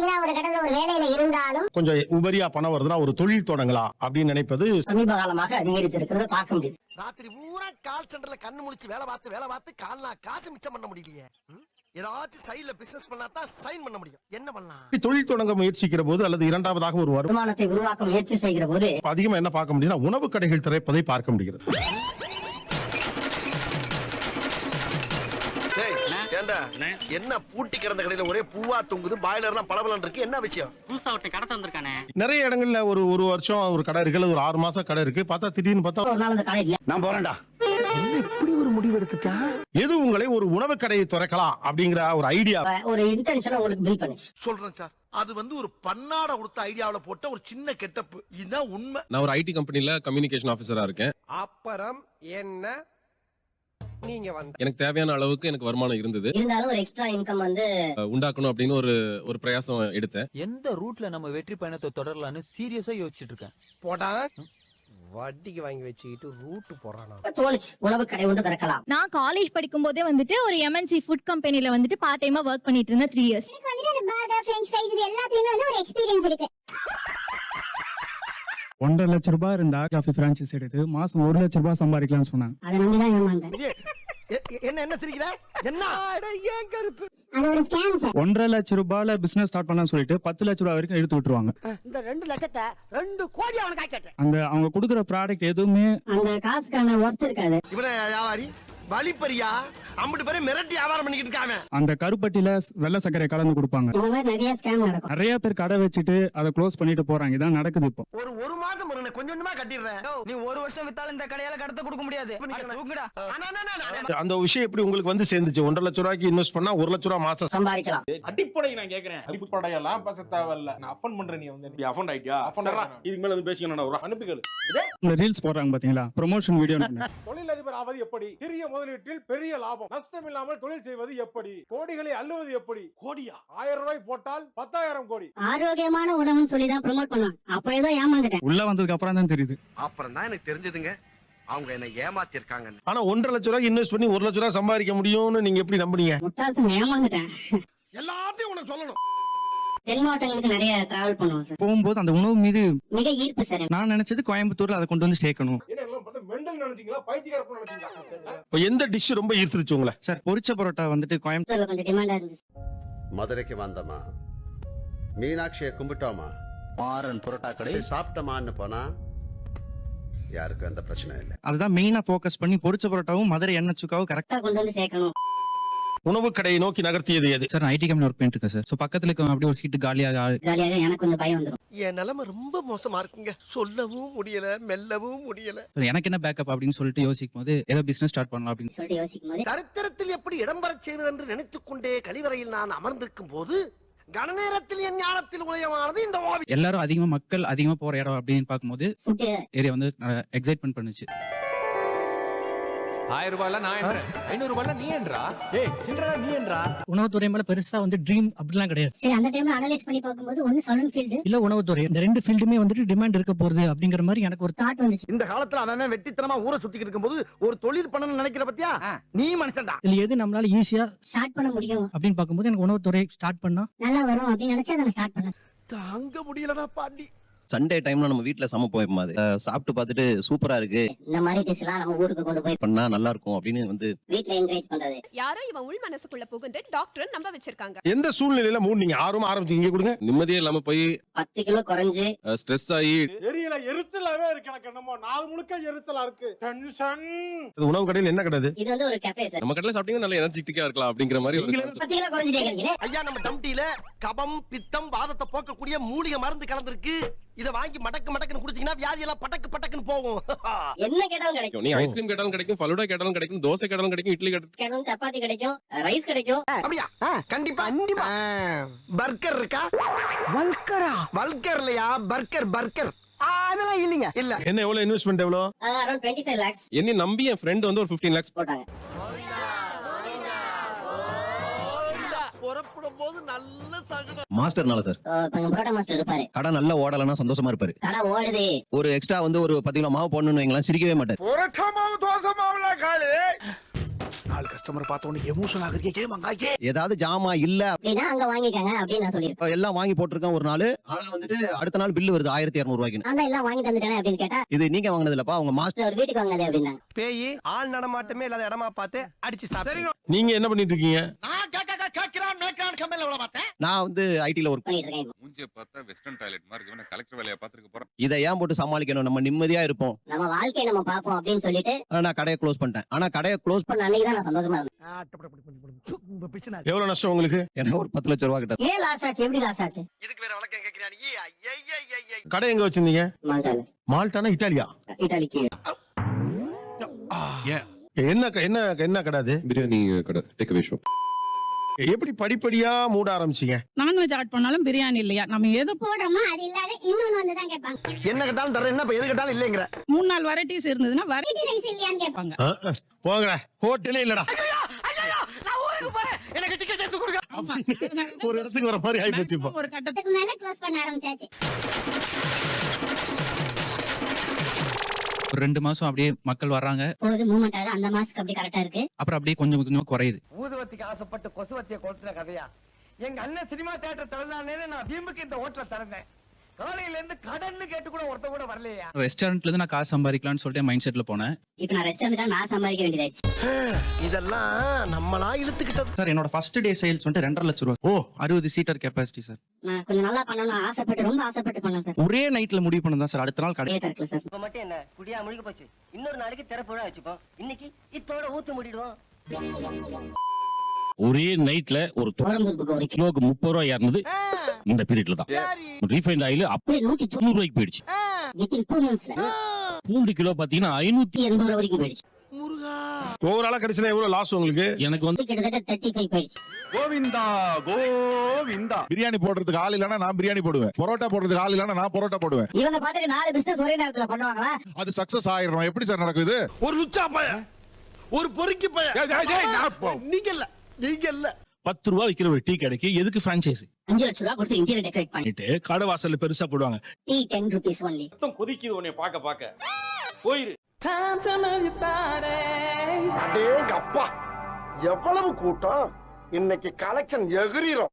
பாத்தீங்கன்னா ஒரு கடந்த ஒரு வேலையில இருந்தாலும் கொஞ்சம் உபரியா பணம் வருதுன்னா ஒரு தொழில் தொடங்கலாம் அப்படின்னு நினைப்பது சமீப காலமாக அதிகரித்து இருக்கிறத பார்க்க முடியுது. ராத்திரி பூரா கால் சென்டர்ல கண்ணு முழிச்சு வேலை பார்த்து வேலை பார்த்து கால்னா காசு மிச்சம் பண்ண முடியலையே? ஏதாச்சும் சைடுல பிசினஸ் பண்ணா தான் சைன் பண்ண முடியும். என்ன பண்ணலாம்? தொழில் தொடங்க முயற்சிக்கிற போது அல்லது இரண்டாவதாக ஒரு வரும் வருமானத்தை உருவாக்க முயற்சி செய்கிற போது அதிகமா என்ன பார்க்க முடியும்னா உணவு கடைகள் திறப்பதை பார்க்க முடிகிறது. என்ன? பூட்டி கிடந்த கடையில ஒரே பூவா தொங்குது பாய்லர்லாம் பளபளன்னு இருக்கு. என்ன விஷயம்? புதுசா ஒருத்தன் கடத்த வந்திருக்கானே நிறைய இடங்கள்ல ஒரு ஒரு வருஷம் ஒரு கடை இருக்கு. ஒரு ஆறு மாசம் கடை இருக்கு. பார்த்தா திடீர்னு பார்த்தா கடை நான் போறேன்டா. இப்படி ஒரு முடிவு எடுத்துட்டான் எது உங்களை ஒரு உணவு கடையை திறக்கலாம் அப்படிங்கிற ஒரு ஐடியா ஒரு இன்டென்ஷன் உங்களுக்கு பில் பண்ணுச்சு. சொல்றேன் சார். அது வந்து ஒரு பன்னாட கொடுத்த ஐடியாவுல போட்ட ஒரு சின்ன கெட்டப்பு. இதுதான் உண்மை. நான் ஒரு ஐடி கம்பெனில கம்யூனிகேஷன் ஆஃபீஸரா இருக்கேன். அப்புறம் என்ன? நீங்க வந்த எனக்கு தேவையான அளவுக்கு எனக்கு வருமானம் இருந்தது. இருந்தாலும் ஒரு எக்ஸ்ட்ரா இன்கம் வந்து உண்டாக்கணும் அப்படின்னு ஒரு ஒரு பிரயாசம் எடுத்தேன். எந்த ரூட்ல நம்ம வெற்றி பயணத்தை தொடரலாம்னு சீரியஸா யோசிச்சுட்டு இருக்கேன். போடா. வட்டிக்கு வாங்கி வச்சுக்கிட்டு ரூட் போறானா? தோணுச்சு உணவு கடை ஒன்று திறக்கலாம். நான் காலேஜ் படிக்கும் போதே வந்துட்டு ஒரு எம்என்சி ஃபுட் கம்பெனில வந்துட்டு பார்ட் டைமா ஒர்க் பண்ணிட்டு இருந்தேன் த்ரீ இயர்ஸ் எனக்கு வந்துட்டு அந்த பர்கர் ஃப்ரெஞ்ச் ஃப்ரைஸ் இது எல்லாத்துலயுமே வந்து ஒரு எக்ஸ்பீரியன்ஸ் இருக்கு. ஒன்றரை லட்ச ரூபாய் இருந்தா காஃபி பிரான்ச்சைஸ் எடுத்து மாசம் ஒரு லட்ச ரூபாய் சம்பாதிக்கலாம்னு சொன்னாங்க. அதை நம்பிதான் ஏமாந்தேன். என்ன என்ன சிரிக்கிற? என்ன? ஏன் கருப்பு? அது ஒரு ஸ்கேம் சார் ஒன்றரை லட்ச ரூபாயில பிசினஸ் ஸ்டார்ட் பண்ணலாம்னு சொல்லிட்டு பத்து லட்ச ரூபாய் வரைக்கும் எடுத்து விட்டுருவாங்க. இந்த ரெண்டு லட்சத்தை ரெண்டு கோடி அவனுக்கு அந்த அவங்க கொடுக்குற ப்ராடக்ட் எதுவுமே அந்த காசுக்கான ஒர்த் இருக்காது. இவன வியாபாரி? வழிப்பறியா அம்பிட்டு பேரை மிரட்டி வியாபாரம் பண்ணிக்கிட்டு இருக்காம அந்த கருப்பட்டியில வெள்ளை சர்க்கரை கலந்து கொடுப்பாங்க. இந்த மாதிரி நிறைய ஸ்கேம் நடக்கும். நிறைய பேர் கடை வச்சுட்டு அதை க்ளோஸ் பண்ணிட்டு போறாங்க. இதான் நடக்குது இப்போ. ஒரு ஒரு மாசம் ஒரு கொஞ்சம் கொஞ்சமா கட்டிடுறேன். நீ ஒரு வருஷம் வித்தாலும் இந்த கடையால கடத்த கொடுக்க முடியாது. தூங்குடா. ஆனா, ஆனா, ஆனா, ஆனா. அந்த விஷயம் எப்படி உங்களுக்கு வந்து சேர்ந்துச்சு? ஒன்றரை லட்ச ரூபாய்க்கு இன்வெஸ்ட் பண்ணா ஒரு லட்ச ரூபாய் மாசம். சம்பாதிக்கலாம். அடிப்படை நான் கேக்குறேன். அடிப்படையெல்லாம் பேச தேவையில்ல. நான் அஃபன் பண்றேன் நீ வந்து. அஃபன் ஆயிட்டியா? இதுக்கு மேல வந்து பேசிக்கணும் ஒரு அனுப்பிகள் இந்த ரீல்ஸ் போடுறாங்க பாத்தீங்களா? ப்ரொமோஷன் வீடியோ தொழிலதிபர் ஆவது எப்படி? சிறிய முதலீட்டில் பெரிய லாபம். நஷ்டம் இல்லாமல் தொழில் செய்வது எப்படி? கோடிகளை அள்ளுவது எப்படி? கோடியா? ஆயிரம் ரூபாய் போட்டால் பத்தாயிரம் கோடி. ஆரோக்கியமான உணவுன்னு சொல்லி தான் ப்ரோமோட் பண்ணுவாங்க அப்ப ஏதோ ஏமாந்துட்டேன். உள்ள வந்ததுக்கு அப்புறம் தான் தெரியுது. அப்புறம் தான் எனக்கு தெரிஞ்சதுங்க. அவங்க என்ன ஏமாத்திருக்காங்க ஆனா ஒன்றரை லட்ச ரூபாய்க்கு இன்வெஸ்ட் பண்ணி ஒரு லட்ச ரூபாய் சம்பாதிக்க முடியும்னு நீங்க எப்படி நம்புனீங்க? ஏமாந்துட்டேன். எல்லாத்தையும் உனக்கு சொல்லணும். தென் மாவட்டங்களுக்கு நிறைய டிராவல் பண்ணுவோம் சார் போகும்போது அந்த உணவு மீது மிக ஈர்ப்பு சார் நான் நினைச்சது கோயம்புத்தூர்ல அதை கொண்டு வந்து சேர்க்கணும். நினைச்சீங்களா? எந்த டிஷ் ரொம்ப ஈர்த்துருச்சு உங்களை? சார் பொரிச்ச பரோட்டா வந்துட்டு கோயம்புத்தூர் கொஞ்சம் டிமாண்டா இருந்துச்சு. மதுரைக்கு வந்தோமா மீனாட்சியை கும்பிட்டோமா மாறன் புரோட்டா கடை. சாப்பிட்டோமான்னு போனா யாருக்கும் எந்த பிரச்சனையும் இல்லை. அதுதான் மெயினா ஃபோக்கஸ் பண்ணி பொரிச்ச பரோட்டாவும் மதுரை எண்ணெய் சுக்காவும் கரெக்ட் கரெக்டா கொண்டு வந்து சேர்க்கணும். உணவு கடையை நோக்கி நகர்த்தியது எது? சார் ஐடி கம்பெனி ஒர்க் பண்ணிட்டு இருக்கேன் சார் ஸோ பக்கத்துல இருக்க அப்படியே ஒரு சீட்டு காலியாக ஜாலியாக எனக்கு கொஞ்சம் பயம் வந்துடும் என் நிலைமை ரொம்ப மோசமா இருக்குங்க. சொல்லவும் முடியல மெல்லவும் முடியல. எனக்கு என்ன பேக்கப் அப்படின்னு சொல்லிட்டு யோசிக்கும் போது ஏதோ பிசினஸ் ஸ்டார்ட் பண்ணலாம் அப்படின்னு. சொல்லிட்டு யோசிக்கும் போது சரித்திரத்தில் எப்படி இடம்பெறச் செய்வது என்று நினைத்துக் கொண்டே கழிவறையில் நான் அமர்ந்திருக்கும் போது கணநேரத்தில் என் ஞானத்தில் உதயமானது இந்த ஓவி எல்லாரும் அதிகமா மக்கள் அதிகமா போற இடம் அப்படின்னு பார்க்கும்போது ஃபுட்டு ஏரியா வந்து எக்ஸைட்மெண்ட் பண்ணுச்சு ஆயிரம் ரூபாய்ல நான் என்றேன். ஐநூறு ரூபாய்ல நீ என்றா? ஏய் சில்லற நீ என்றா? உணவுத்துறை மேல பெருசா வந்து ட்ரீம் அப்படிலாம் கிடையாது. சரி அந்த டைம்ல அனலைஸ் பண்ணி பார்க்கும்போது ஒன்னு சலூன் ஃபீல்டு இல்ல உணவுத்துறை. இந்த ரெண்டு ஃபீல்டுமே வந்துட்டு டிமாண்ட் இருக்க போகுது அப்படிங்கிற மாதிரி எனக்கு ஒரு தாட் வந்துச்சு. இந்த காலத்துல அவன் வெட்டித்தனமா ஊரை சுத்திக்கிட்டு இருக்கும்போது ஒரு தொழில் பண்ணணும்னு நினைக்கிற பத்தியா? நீ மனுஷன்டா. இதுல எது நம்மளால ஈஸியா ஸ்டார்ட் பண்ண முடியும். அப்படின்னு பார்க்கும்போது எனக்கு உணவுத்துறை ஸ்டார்ட் பண்ணா நல்லா வரும் அப்படின்னு நினைச்சு அதை ஸ்டார்ட் பண்ணேன். தாங்க முடியலடா பாண்டி சண்டே டைம்ல நம்ம வீட்ல சமைப்போம் அது. சாப்பிட்டு பார்த்துட்டு சூப்பரா இருக்கு. இந்த மாதிரி டிஷ் எல்லாம் நம்ம ஊருக்கு கொண்டு போய் பண்ணா நல்லா இருக்கும் அப்படின்னு வந்து வீட்ல என்கரேஜ் பண்றது. யாரோ இவன் உள் மனசுக்குள்ள புகுந்து டாக்டர் நம்ப வச்சிருக்காங்க. எந்த சூழ்நிலையில மூணு நீங்க ஆர்வமா ஆரம்பிச்சீங்க இங்க கொடுங்க. நிம்மதியே இல்லாம போய் பத்து கிலோ குறைஞ்சு. ஸ்ட்ரெஸ் ஆகி எரியல எரிச்சலாவே இருக்கு எனக்கு என்னமோ. நாள் முழுக்க எரிச்சலா இருக்கு. டென்ஷன் அது உணவு கடையில் என்ன கிடையாது இது வந்து ஒரு கஃபே சார் நம்ம கடையில சாப்பிட்டீங்கன்னா நல்ல எனர்ஜெட்டிக்கா இருக்கலாம் அப்படிங்கிற மாதிரி ஒரு நீங்களே concept. பத்து கிலோ குறைஞ்சிட்டே ஐயா நம்ம டம்டியில கபம் பித்தம் வாதத்தை போக்கக்கூடிய மூலிகை மருந்து கலந்திருக்கு. இத வாங்கி மடக்கு மடக்குன்னு குடிச்சீங்கன்னா வியாதி எல்லாம் பட்டக்கு பட்டக்குன்னு போகும். என்ன கேட்டாலும் கிடைக்கும். நீ ஐஸ்கிரீம் கேட்டாலும் கிடைக்கும் ஃபலூடா கேட்டாலும் கிடைக்கும் தோசை கேட்டாலும் கிடைக்கும் இட்லி கேட்டாலும் சப்பாத்தி கிடைக்கும் ரைஸ் கிடைக்கும். அப்படியா? கண்டிப்பா. கண்டிப்பா. பர்கர் இருக்கா? வல்கரா. வல்கர் இல்லையா? Burger burger. அதெல்லாம் இல்லைங்க. இல்ல. என்ன எவ்வளவு இன்வெஸ்ட்மெண்ட் எவ்வளவு? அரௌண்ட் டுவெண்ட்டி ஃபைவ் லேக்ஸ் என்னை நம்பி என் ஃப்ரெண்ட் வந்து ஒரு 15 லேக்ஸ் போட்டாங்க. போது நல்ல சகுனம். மாஸ்டர்னால சார் எங்க புரோட்டா மாஸ்டர் இருப்பாரு. கடை நல்லா ஓடலன்னா சந்தோஷமா இருப்பாரு. கடை ஓடுது. ஒரு எக்ஸ்ட்ரா வந்து ஒரு பத்து கிலோ மாவு போடணும்னு வைங்களேன் சிரிக்கவே மாட்டார். புரட்டமாவும் தோசமாவும் காலி. நாலு கஸ்டமர் பார்த்தோன்னு எமோஷன் ஆகுறீங்க கேமாங்க ஏ ஏதாவது ஜாமா இல்ல. அப்படின்னா அங்க வாங்கிக்கங்க அப்படின்னு நான் சொல்லிருப்பேன் இப்ப எல்லாம் வாங்கி போட்டிருக்கேன் ஒரு நாள். ஆனா வந்துட்டு அடுத்த நாள் பில்லு வருது ஆயிரத்தி இருநூறு ரூபாய்க்கு நான் தான் எல்லாம் வாங்கி தந்துட்டேனே அப்படின்னு கேட்டா இது நீங்க வாங்கினது இல்லப்பா உங்க மாஸ்டர் ஒரு வீட்டுக்கு வாங்கினது அப்படின்னாங்க பேய் ஆள் நடமாட்டமே இல்லாத இடமா பார்த்து அடிச்சு சாப்பிடுங்க நீங்க என்ன பண்ணிட்டு இருக்கீங்க? நான் கேட்க கேட்கிறான் மேய்க்கிறான் கம்பெனில எவ்வளவு பார்த்தேன்? நான் வந்து ஐடில ஒர்க் பண்ணிட்டு இருக்கேன். மூஞ்சிய பார்த்தா வெஸ்டர்ன் டாய்லெட் மாதிரி இருக்கு. கலெக்டர் வேலையை பார்த்துருக்க போறேன். இதை ஏன் போட்டு சமாளிக்கணும்? நம்ம நிம்மதியா இருப்போம். நம்ம வாழ்க்கையை நம்ம பார்ப்போம் அப்படின்னு சொல்லிட்டு ஆனா நான் கடையை க்ளோஸ் பண்ணிட்டேன். ஆனா கடையை க்ளோஸ் பண்ண அன்னைக்கு தான் நான் சந்தோஷமா இருந்தேன். எவ்வளவு நஷ்டம் உங்களுக்கு? எனக்கு ஒரு பத்து லட்சம் ரூபா கிட்ட. ஏன் லாஸ் ஆச்சு? எப்படி லாஸ் ஆச்சு? இதுக்கு வேற வழக்கம் கேட்கிறான் கடை எங்க வச்சிருந்தீங்க? மால்டால. மால்டானா இட்டாலியா? என்ன என்ன என்ன கடை அது? பிரியாணி கடை டேக் அவே ஷாப் எப்படி படிப்படியா மூட ஆரம்பிச்சீங்க? நான்வெஜ் ஆட் பண்ணாலும் பிரியாணி இல்லையா? நம்ம எது போடுறோமோ அது இல்லாத இன்னொன்னு வந்து தான் கேட்பாங்க. என்ன கேட்டாலும் தரேன் என்ன இப்ப எது கேட்டாலும் இல்லைங்கிற. மூணு நாலு வெரைட்டிஸ் இருந்ததுன்னா வெரைட்டி ரைஸ் இல்லையான்னு கேட்பாங்க. போங்கடா ஹோட்டலே இல்லடா. நான் ஊருக்கு போறேன். எனக்கு டிக்கெட் எடுத்து கொடுங்க. ஒரு இடத்துக்கு வர மாதிரி ஆயிப்போச்சு ஒரு கட்டத்துக்கு மேல க்ளோஸ் பண்ண ஆரம்பிச்சாச்சு. ஒரு ரெண்டு மாசம் அப்படியே மக்கள் வர்றாங்க. போகுது மூவ்மெண்ட் ஆகுது. அந்த மாஸ்க்கு அப்படி கரெக்டா இருக்கு. அப்புறம் அப்படியே கொஞ்சம் கொஞ்சம் குறையுது. ஊதுவத்திக்கு ஆசைப்பட்டு கொசுவத்திய கொளுத்துன கதையா? எங்க அண்ணன் சினிமா தியேட்டர் திறந்தானே நான் பீம்புக்கு இந்த ஹோட்டல திறந்தேன் காலையில இருந்து கடன்னு கேட்டு கூட ஒருத்த கூட வரலையா? ரெஸ்டாரண்ட்ல இருந்து நான் காசு சம்பாதிக்கலாம்னு சொல்லிட்டு மைண்ட் செட்ல போனேன். இப்போ நான் ரெஸ்டாரண்ட் நான் சம்பாதிக்க வேண்டியதாச்சு இதெல்லாம் நம்மளா இழுத்துக்கிட்டது. சார் என்னோட ஃபர்ஸ்ட் டே சேல்ஸ் வந்துட்டு ரெண்டரை லட்சம் ரூபா ஓ. அறுபது சீட்டர் கெப்பாசிட்டி சார் கொஞ்சம் நல்லா பண்ணணும்னு ஆசைப்பட்டு ரொம்ப ஆசைப்பட்டு பண்ணேன் சார். ஒரே நைட்ல முடிவு பண்ணதான் சார். அடுத்த நாள் கடை அப்படியே தரக்கல சார். இப்ப மட்டும் என்ன? குடியா முழுக போச்சு. இன்னொரு நாளைக்கு திறப்புழா வச்சுப்போம். இன்னைக்கு இத்தோட ஊத்து மூடிடுவோம். ஒரே நைட்ல ஒரு ஒரு கிலோக்கு முப்பது ரூபாய் ஏறினது இந்த பீரியட்ல தான். ரீஃபைண்ட் ஆயில் அப்படியே நூத்தி தொண்ணூறு ரூபாய்க்கு போயிடுச்சு. பூண்டு கிலோ பாத்தீங்கன்னா ஐநூத்தி எண்பது ரூபா வரைக்கும் போயிடுச்சு. ஓவராலா கிடைச்சா எவ்வளவு லாஸ் உங்களுக்கு? எனக்கு வந்து கிட்டத்தட்ட தேர்ட்டி ஃபைவ் போயிடுச்சு கோவிந்தா கோவிந்தா. பிரியாணி போடுறதுக்கு ஆள் இல்லைன்னா நான் பிரியாணி போடுவேன். பரோட்டா போடுறதுக்கு ஆள் இல்லைன்னா நான் பரோட்டா போடுவேன். இவங்க பாட்டுக்கு நாலு பிசினஸ் ஒரே நேரத்துல பண்ணுவாங்களா? அது சக்சஸ் ஆயிரும் எப்படி சார் நடக்குது ஒரு லுச்சா பய ஒரு பொறுக்கி பய நீங்க இல்ல நீங்க இல்ல பத்து ரூபா விக்கிற ஒரு டீ கடைக்கு எதுக்கு பிரான்ச்சைஸ் அஞ்சு லட்ச ரூபா கொடுத்து இன்டீரியர் டெக்கரேட் பண்ணி. பண்ணிட்டு கடை வாசல்ல பெருசா போடுவாங்க. டீ டென் ருபீஸ் ஒன்லி கொதிக்குது உன்னை பாக்க பாக்க போயிரு. அடேங்க அப்பா எவ்வளவு கூட்டம்? இன்னைக்கு கலெக்ஷன் எகிரிரும்.